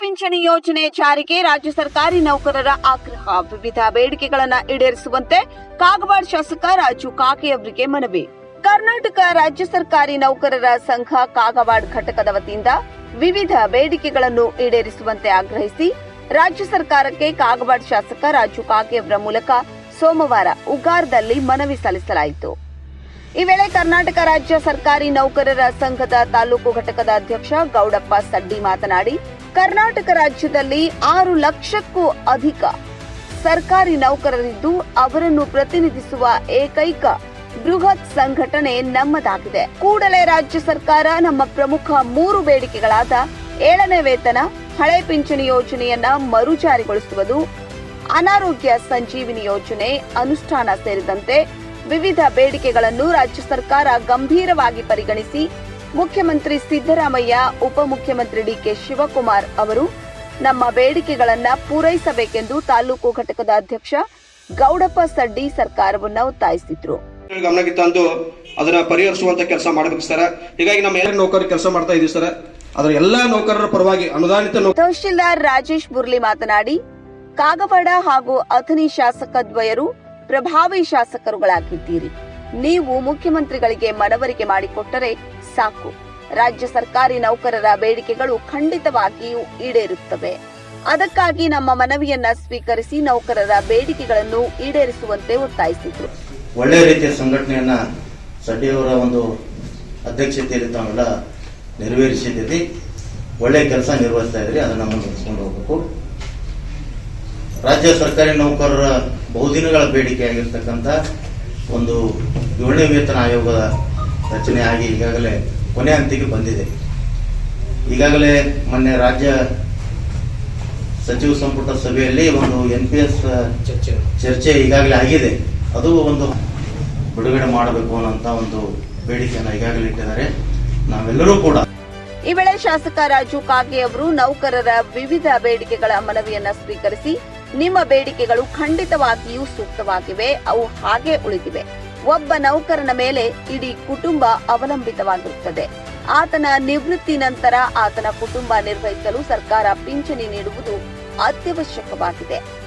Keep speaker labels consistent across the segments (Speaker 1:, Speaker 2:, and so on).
Speaker 1: ಪಿಂಚಣಿ ಯೋಜನೆ ಜಾರಿಗೆ ರಾಜ್ಯ ಸರ್ಕಾರಿ ನೌಕರರ ಆಗ್ರಹ. ವಿವಿಧ ಬೇಡಿಕೆಗಳನ್ನು ಈಡೇರಿಸುವಂತೆ ಕಾಗವಾಡ ಶಾಸಕ ರಾಜು ಕಾಕೆ ಅವರಿಗೆ ಮನವಿ. ಕರ್ನಾಟಕ ರಾಜ್ಯ ಸರ್ಕಾರಿ ನೌಕರರ ಸಂಘ ಕಾಗವಾಡ ಘಟಕದ ವತಿಯಿಂದ ವಿವಿಧ ಬೇಡಿಕೆಗಳನ್ನು ಈಡೇರಿಸುವಂತೆ ಆಗ್ರಹಿಸಿ ರಾಜ್ಯ ಸರ್ಕಾರಕ್ಕೆ ಕಾಗವಾಡ ಶಾಸಕ ರಾಜು ಕಾಕೆ ಅವರ ಮೂಲಕ ಸೋಮವಾರ ಉಗಾರದಲ್ಲಿ ಮನವಿ ಸಲ್ಲಿಸಲಾಯಿತು. ಈ ವೇಳೆ ಕರ್ನಾಟಕ ರಾಜ್ಯ ಸರ್ಕಾರಿ ನೌಕರರ ಸಂಘದ ತಾಲೂಕು ಘಟಕದ ಅಧ್ಯಕ್ಷ ಗೌಡಪ್ಪ ಸಡ್ಡಿ ಮಾತನಾಡಿ ಕರ್ನಾಟಕ ರಾಜ್ಯದಲ್ಲಿ ಆರು ಲಕ್ಷಕ್ಕೂ ಅಧಿಕ ಸರ್ಕಾರಿ ನೌಕರರಿದ್ದು ಅವರನ್ನು ಪ್ರತಿನಿಧಿಸುವ ಏಕೈಕ ಬೃಹತ್ ಸಂಘಟನೆ ನಮ್ಮದಾಗಿದೆ. ಕೂಡಲೇ ರಾಜ್ಯ ಸರ್ಕಾರ ನಮ್ಮ ಪ್ರಮುಖ ಮೂರು ಬೇಡಿಕೆಗಳಾದ ಏಳನೇ ವೇತನ, ಹಳೆ ಪಿಂಚಣಿ ಯೋಜನೆಯನ್ನ ಮರುಜಾರಿಗೊಳಿಸುವುದು, ಅನಾರೋಗ್ಯ ಸಂಜೀವಿನಿ ಯೋಜನೆ, ಅನುಷ್ಠಾನ ಸೇರಿದಂತೆ ವಿವಿಧ ಬೇಡಿಕೆಗಳನ್ನು ರಾಜ್ಯ ಸರ್ಕಾರ ಗಂಭೀರವಾಗಿ ಪರಿಗಣಿಸಿ ಮುಖ್ಯಮಂತ್ರಿ ಸಿದ್ದರಾಮಯ್ಯ ಉಪಮುಖ್ಯಮಂತ್ರಿ ಡಿಕೆ ಶಿವಕುಮಾರ್ ಅವರು ನಮ್ಮ ಬೇಡಿಕೆಗಳನ್ನು ಪೂರೈಸಬೇಕೆಂದು ತಾಲೂಕು ಘಟಕದ ಅಧ್ಯಕ್ಷ ಗೌಡಪ್ಪ ಸಡ್ಡಿ ಸರ್ಕಾರವನ್ನು ಒತ್ತಾಯಿಸಿದ್ರು.
Speaker 2: ಗಮನಕ್ಕೆ ತಂದು ಅದನ್ನ ಪರಿಹರಿಸುವಂತ ಕೆಲಸ ಮಾಡಬೇಕು ಸರ್. ಹೀಗಾಗಿ ನಮ್ಮ ಎಲ್ಲ ನೌಕರರು ಕೆಲಸ ಮಾಡ್ತಾ ಇದೀವಿ ಸರ್. ಅದರ ಎಲ್ಲಾ ನೌಕರರ ಪರವಾಗಿ ಅನುದಾನಿತ
Speaker 1: ತಹಶೀಲ್ದಾರ್ ರಾಜೇಶ್ ಬುರ್ಲಿ ಮಾತನಾಡಿ ಕಾಗವಾಡ ಹಾಗೂ ಅಥಣಿ ಶಾಸಕ ದ್ವಯರು ಪ್ರಭಾವಿ ಶಾಸಕರುಗಳಾಗಿದ್ದೀರಿ. ನೀವು ಮುಖ್ಯಮಂತ್ರಿಗಳಿಗೆ ಮನವರಿಕೆ ಮಾಡಿಕೊಟ್ಟರೆ ಸಾಕು. ರಾಜ್ಯ ಸರ್ಕಾರಿ ನೌಕರರ ಬೇಡಿಕೆಗಳು ಖಂಡಿತವಾಗಿಯೂ ಈಡೇರುತ್ತವೆ. ಅದಕ್ಕಾಗಿ ನಮ್ಮ ಮನವಿಯನ್ನ ಸ್ವೀಕರಿಸಿ ನೌಕರರ ಬೇಡಿಕೆಗಳನ್ನು ಈಡೇರಿಸುವಂತೆ ಒತ್ತಾಯಿಸಿದ್ರು.
Speaker 3: ಒಳ್ಳೆಯ ರೀತಿಯ ಸಂಘಟನೆಯನ್ನ ಸಡ್ಡಿಯವರ ಒಂದು ಅಧ್ಯಕ್ಷತೆಯಲ್ಲಿ ತಾವೆಲ್ಲ ನೆರವೇರಿಸಿದ್ದೀರಿ. ಒಳ್ಳೆ ಕೆಲಸ ನಿರ್ವಹಿಸ್ತಾ ಇದ್ರಿ ಅದನ್ನ ಮುಂದುವರಿಸಿಕೊಂಡು ಹೋಗಬೇಕು. ರಾಜ್ಯ ಸರ್ಕಾರಿ ನೌಕರರ ಬಹುದಿನಗಳ ಬೇಡಿಕೆಯಾಗಿರ್ತಕ್ಕಂಥ ಒಂದು ಏಳನೇ ವೇತನ ಆಯೋಗದ ರಚನೆ ಆಗಿ ಈಗಾಗಲೇ ಕೊನೆ ಹಂತಿಗೆ ಬಂದಿದೆ. ಈಗಾಗಲೇ ಮೊನ್ನೆ ರಾಜ್ಯ ಸಚಿವ ಸಂಪುಟ ಸಭೆಯಲ್ಲಿ ಒಂದು ಎನ್ ಪಿ ಎಸ್ ಚರ್ಚೆ. ಈಗಾಗಲೇ ಆಗಿದೆ. ಅದು ಒಂದು ಬಿಡುಗಡೆ ಮಾಡಬೇಕು ಅನ್ನೋಂಥ ಒಂದು ಬೇಡಿಕೆಯನ್ನು ಈಗಾಗಲೇ ಇಟ್ಟಿದ್ದಾರೆ. ನಾವೆಲ್ಲರೂ ಕೂಡ
Speaker 1: ಈ ವೇಳೆ ಶಾಸಕ ರಾಜು ಕಾಗೆ ಅವರು ನೌಕರರ ವಿವಿಧ ಬೇಡಿಕೆಗಳ ಮನವಿಯನ್ನ ಸ್ವೀಕರಿಸಿ ನಿಮ್ಮ ಬೇಡಿಕೆಗಳು ಖಂಡಿತವಾಗಿಯೂ ಸೂಕ್ತವಾಗಿವೆ. ಅವು ಹಾಗೆ ಉಳಿದಿವೆ. ಒಬ್ಬ ನೌಕರನ ಮೇಲೆ ಇಡೀ ಕುಟುಂಬ ಅವಲಂಬಿತವಾಗಿರುತ್ತದೆ. ಆತನ ನಿವೃತ್ತಿ ನಂತರ ಆತನ ಕುಟುಂಬ ನಿರ್ವಹಿಸಲು ಸರ್ಕಾರ ಪಿಂಚಣಿ ನೀಡುವುದು ಅತ್ಯವಶ್ಯಕವಾಗಿದೆ.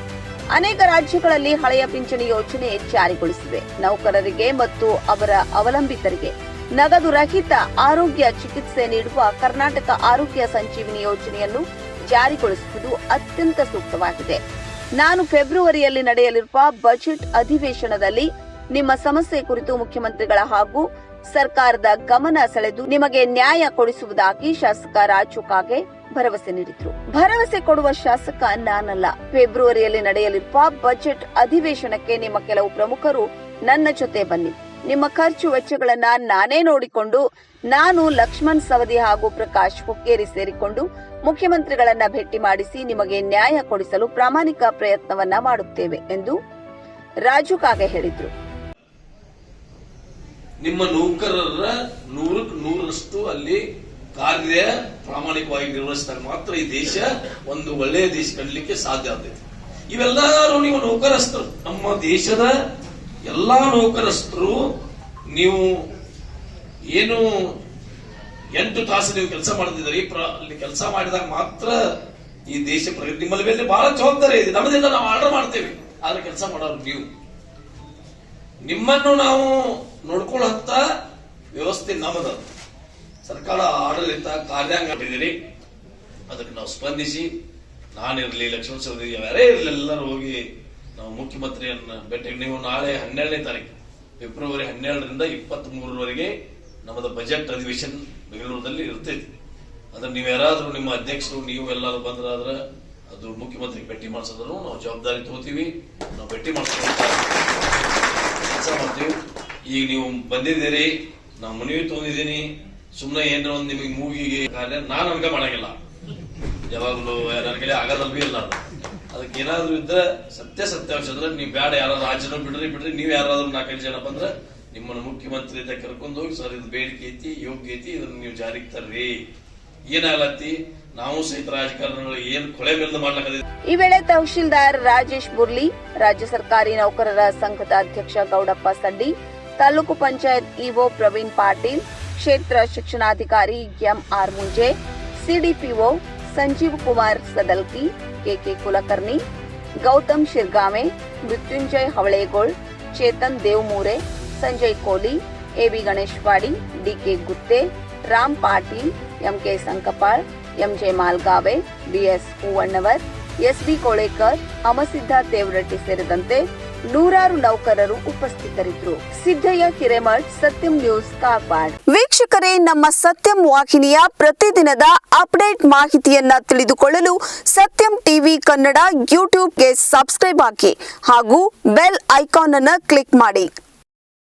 Speaker 1: ಅನೇಕ ರಾಜ್ಯಗಳಲ್ಲಿ ಹಳೆಯ ಪಿಂಚಣಿ ಯೋಜನೆ ಜಾರಿಗೊಳಿಸಿದೆ. ನೌಕರರಿಗೆ ಮತ್ತು ಅವರ ಅವಲಂಬಿತರಿಗೆ ನಗದು ರಹಿತ ಆರೋಗ್ಯ ಚಿಕಿತ್ಸೆ ನೀಡುವ ಕರ್ನಾಟಕ ಆರೋಗ್ಯ ಸಂಜೀವಿನಿ ಯೋಜನೆಯನ್ನು ಜಾರಿಗೊಳಿಸುವುದು ಅತ್ಯಂತ ಸೂಕ್ತವಾಗಿದೆ. ನಾನು ಫೆಬ್ರವರಿಯಲ್ಲಿ ನಡೆಯಲಿರುವ ಬಜೆಟ್ ಅಧಿವೇಶನದಲ್ಲಿ ನಿಮ್ಮ ಸಮಸ್ಯೆ ಕುರಿತು ಮುಖ್ಯಮಂತ್ರಿಗಳ ಹಾಗೂ ಸರ್ಕಾರದ ಗಮನ ಸೆಳೆದು ನಿಮಗೆ ನ್ಯಾಯ ಕೊಡಿಸುವುದಾಗಿ ಶಾಸಕ ರಾಜು ಕಾಗೆ ಭರವಸೆ ನೀಡಿದ್ರು. ಭರವಸೆ ಕೊಡುವ ಶಾಸಕ ನಾನಲ್ಲ. ಫೆಬ್ರವರಿಯಲ್ಲಿ ನಡೆಯಲಿರುವ ಬಜೆಟ್ ಅಧಿವೇಶನಕ್ಕೆ ನಿಮ್ಮ ಕೆಲವು ಪ್ರಮುಖರು ನನ್ನ ಜೊತೆ ಬನ್ನಿ. ನಿಮ್ಮ ಖರ್ಚು ವೆಚ್ಚಗಳನ್ನ ನಾನೇ ನೋಡಿಕೊಂಡು ನಾನು ಲಕ್ಷ್ಮಣ್ ಸವದಿ ಹಾಗೂ ಪ್ರಕಾಶ್ ಹುಕ್ಕೇರಿ ಸೇರಿಕೊಂಡು ಮುಖ್ಯಮಂತ್ರಿಗಳನ್ನ ಭೇಟಿ ಮಾಡಿಸಿ ನಿಮಗೆ ನ್ಯಾಯ ಕೊಡಿಸಲು ಪ್ರಾಮಾಣಿಕ ಪ್ರಯತ್ನವನ್ನ ಮಾಡುತ್ತೇವೆ ಎಂದು ರಾಜು ಕಾಗೆ ಹೇಳಿದ್ರು.
Speaker 4: ನಿಮ್ಮ ನೌಕರರ ನೂರಕ್ಕೆ ನೂರರಷ್ಟು ಅಲ್ಲಿ ಕಾರ್ಯ ಪ್ರಾಮಾಣಿಕವಾಗಿ ನಿರ್ವಹಿಸಿದಾಗ ಮಾತ್ರ ಈ ದೇಶ ಒಂದು ಒಳ್ಳೆಯ ದೇಶ ಕಡಲಿಕ್ಕೆ ಸಾಧ್ಯ ಆಗ್ತೈತಿ. ಇವೆಲ್ಲರೂ ನೀವು ನೌಕರಸ್ಥರು. ನಮ್ಮ ದೇಶದ ಎಲ್ಲಾ ನೌಕರಸ್ಥರು ನೀವು ಏನು ಎಂಟು ತಾಸು ನೀವು ಕೆಲಸ ಮಾಡ್ತಿದ್ದೀರಿ ಅಲ್ಲಿ ಕೆಲಸ ಮಾಡಿದಾಗ ಮಾತ್ರ ಈ ದೇಶ ಪ್ರಗತಿ ನಿಮ್ಮಲ್ಲಿ ಮೇಲೆ ಬಹಳ ಜವಾಬ್ದಾರಿ ಇದೆ. ನಮ್ಮದಿಂದ ನಾವು ಆರ್ಡರ್ ಮಾಡ್ತೇವೆ. ಆದ್ರೆ ಕೆಲಸ ಮಾಡೋರು ನೀವು. ನಿಮ್ಮನ್ನು ನಾವು ನೋಡ್ಕೊಳ್ಳುತ್ತ ವ್ಯವಸ್ಥೆ ನಮ್ಮದ. ಸರ್ಕಾರ ಆಡಳಿತ ಕಾರ್ಯಾಂಗ ಮಾಡಿದ್ದೀರಿ ಅದಕ್ಕೆ ನಾವು ಸ್ಪಂದಿಸಿ, ನಾನಿರಲಿ, ಲಕ್ಷ್ಮಣ ಸವದಿ ಯಾರೇ ಇರಲಿ, ಎಲ್ಲರೂ ಹೋಗಿ ನಾವು ಮುಖ್ಯಮಂತ್ರಿಯನ್ನು ಭೇಟಿ ನೀವು ನಾಳೆ ಹನ್ನೆರಡನೇ ತಾರೀಕು, ಫೆಬ್ರವರಿ ಹನ್ನೆರಡರಿಂದ ಇಪ್ಪತ್ತ್ ಮೂರರವರೆಗೆ ನಮ್ಮದು ಬಜೆಟ್ ಅಧಿವೇಶನ್ ಬೆಂಗಳೂರಿನಲ್ಲಿ ಇರ್ತೈತಿ. ಅದನ್ನ ನೀವು ಯಾರಾದರೂ ನಿಮ್ಮ ಅಧ್ಯಕ್ಷರು, ನೀವು ಎಲ್ಲರೂ ಬಂದ್ರಾದ್ರೆ ಅದು ಮುಖ್ಯಮಂತ್ರಿಗೆ ಭೇಟಿ ಮಾಡಿಸೋದ್ರು ನಾವು ಜವಾಬ್ದಾರಿ ತಗೋತೀವಿ. ನಾವು ಭೇಟಿ ಮಾಡಿಸ್ಕೊಂತ ಕೆಲಸ ಮಾಡ್ತೀವಿ ಈಗ ನೀವು ಬಂದಿದ್ದೀರಿ, ನಾವು ಮನವಿ ತಗೊಂಡಿದ್ದೀನಿ. ಸುಮ್ಮನೆ ಏನೋ ಒಂದು ನಿಮಗೆ ಮೂಗಿಗೆ ನಾನು ಅನ್ಕ ಮಾಡಂಗಿಲ್ಲ. ಯಾವಾಗಲೂ ನನ್ನ ಕೈಲಿ ಆಗೋದಲ್ವೇ ಇಲ್ಲ ಅದು. ಅದಕ್ಕೆ ಏನಾದ್ರು ಇದ್ರೆ ಸತ್ಯ ಸತ್ಯಾಂಶ ಅಂದ್ರೆ ನೀವು ಬೇಡ ಯಾರಾದ್ರೂ ರಾಜ್ಯನ ಬಿಡ್ರಿ ಬಿಡ್ರಿ. ನೀವು ಯಾರಾದ್ರೂ ನಾಲ್ಕೈದು ಜನ ಬಂದ್ರೆ ನಿಮ್ಮನ್ನ ಮುಖ್ಯಮಂತ್ರಿ ಕರ್ಕೊಂಡು ಹೋಗಿ ಸರ್, ಇದು ಬೇಡಿಕೆ ಐತಿ, ಯೋಗ್ಯ ಐತಿ, ಇದನ್ನ ನೀವು ಜಾರಿಗೆ ತರ್ರಿ. ಏನಾಗಲತ್ತಿ? ನಾವು ಸಹಿತ ರಾಜಕಾರಣಿಗಳು ಏನು ಕೊಳೆ ಮೇಲೆ ಮಾಡಲಾಗಿದೆ
Speaker 1: ಈ ವೇಳೆ ತಹಶೀಲ್ದಾರ್ ರಾಜೇಶ್ ಬುರ್ಲಿ, ರಾಜ್ಯ ಸರ್ಕಾರಿ ನೌಕರರ ಸಂಘದ ಅಧ್ಯಕ್ಷ ಗೌಡಪ್ಪ ಸಡ್ಡಿ, ತಾಲೂಕು ಪಂಚಾಯತ್ ಇಒ ಪ್ರವೀಣ್ ಪಾಟೀಲ್, ಕ್ಷೇತ್ರ ಶಿಕ್ಷಣಾಧಿಕಾರಿ MR Munje, CDPO Sanjeev Kumar Sadalki, KK Kulkarni, Gautam Shirgame, Mrutyunjay Havalegol Chetan Devamure, Sanjay Koli AB Ganeshwadi, DK Gutte, Ram Patil, MK Sankapal MJ Malgave, BS Huvannavar SB Kolekar Amasidda Tevaratti ಸೇರಿದಂತೆ ನೂರಾರು ನೌಕರರು ಉಪಸ್ಥಿತರಿದ್ದರು. ಸಿದ್ದಯ್ಯ ಹಿರೇಮಠ್, ಸತ್ಯಂ news ಕಾಪಾಡ್ ವೀಕ್ಷಕರೇ, ನಮ್ಮ ಸತ್ಯಂ ವಾಹಿನಿಯ ಪ್ರತಿದಿನದ ಅಪ್ಡೇಟ್ ಮಾಹಿತಿಯನ್ನ ತಿಳಿದುಕೊಳ್ಳಲು ಸತ್ಯಂ ಟಿವಿ ಕನ್ನಡ ಯೂಟ್ಯೂಬ್ಗೆ ಸಬ್ಸ್ಕ್ರೈಬ್ ಹಾಕಿ ಹಾಗೂ ಬೆಲ್ ಐಕಾನ್ ಅನ್ನು ಕ್ಲಿಕ್ ಮಾಡಿ.